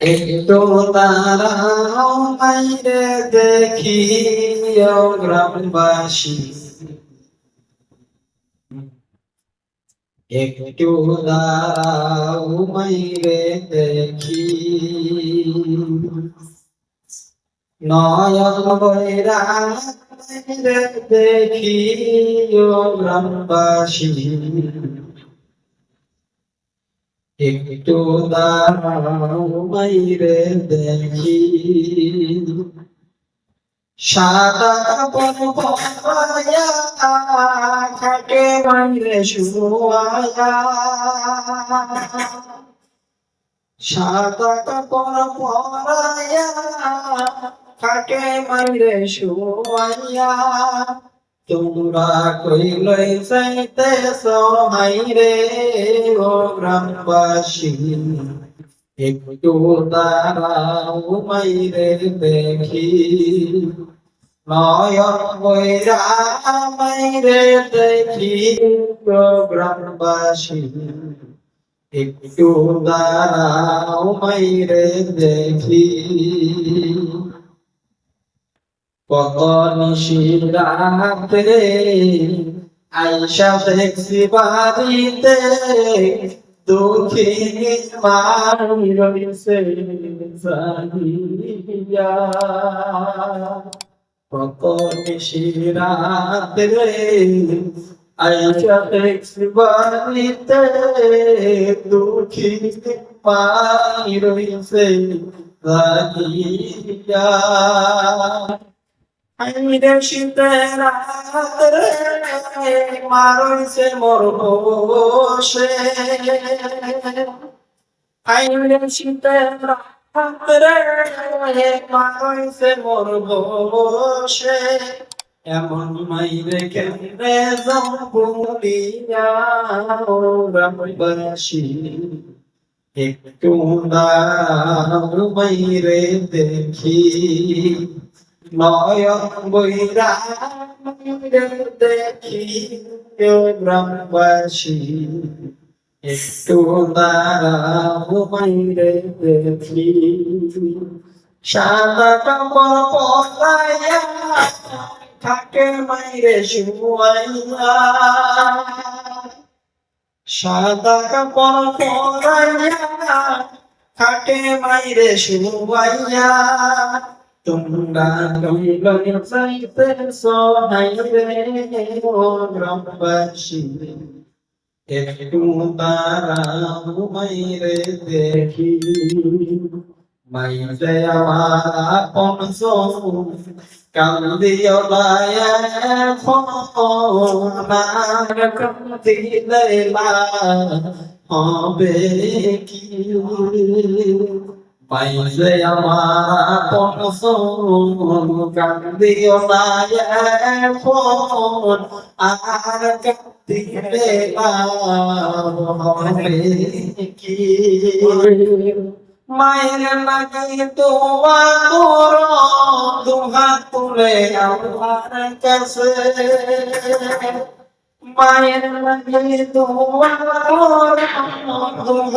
একটু তারাও মাইরে দেখি গ্রামবাসী। একটু দাঁড়াও দেখি নয়ন বৈরা দেখি গ্রামবাসী। একটু মাইরে দেখি। সাদা কাপড় পরায়া খাটে মাইরে শুয়ায়া। সাদা কাপড় পরায়া খাটে শুয়ায়া। তোমরা কইলই যাইতে সহাই রে, ও গ্রামবাসী। একটু দাঁড়াও মাইরে দেখি। নয়ন বৈরা মাইরে দেখি ও গ্রামবাসী। একটু দাঁড়াও মাইরে দেখি। কত নিশির রাতে আইসা দেখছি বাড়িতে দুঃখিনী মারি রয়েছে কত নিশির রাতে আইসা দেখছি বাড়িতে দুঃখিনী মারি রয়েছে মারইছে মোর বসে আইরে শীতের রাত্রে মারইছে মোর বসে এমন মাইরে বলিয়া ও রামবাসী একটু দাঁড়াও মাইরে দেখি। নয়ন বৈরা দেখি কেউ গ্রামবাসী একটু মাইরে দেখি সাদা কাপড় পরাইয়া থাকে মাইরে শুয়াইয়া সাদা কাপড় পরাইয়া থাকে মাইরে শুয়াইয়া তোমরা কইলই যাইতে সহাই রে ও গ্রামবাসী একটু দাঁড়াও মাইরে দেখি মাইরে আমার আপন কান্দিও লায়া কান্দিলে হবে কি মাইলে আমার পনসন কান্দিও না এখন। আর কান্দিলে কি? মায়ের লাগাই দোয়া তোর দুহা তুলে আমার কাছে। মায়ের লাগে দোয়া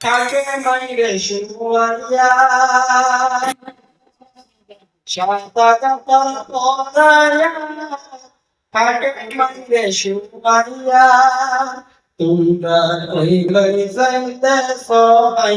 থাকে মাইরে শুয়াইয়া সাদা কাপড় পরাইয়া থাকে মাইরে শুয়াইয়া তোমরা কইলই যাইতে সবাই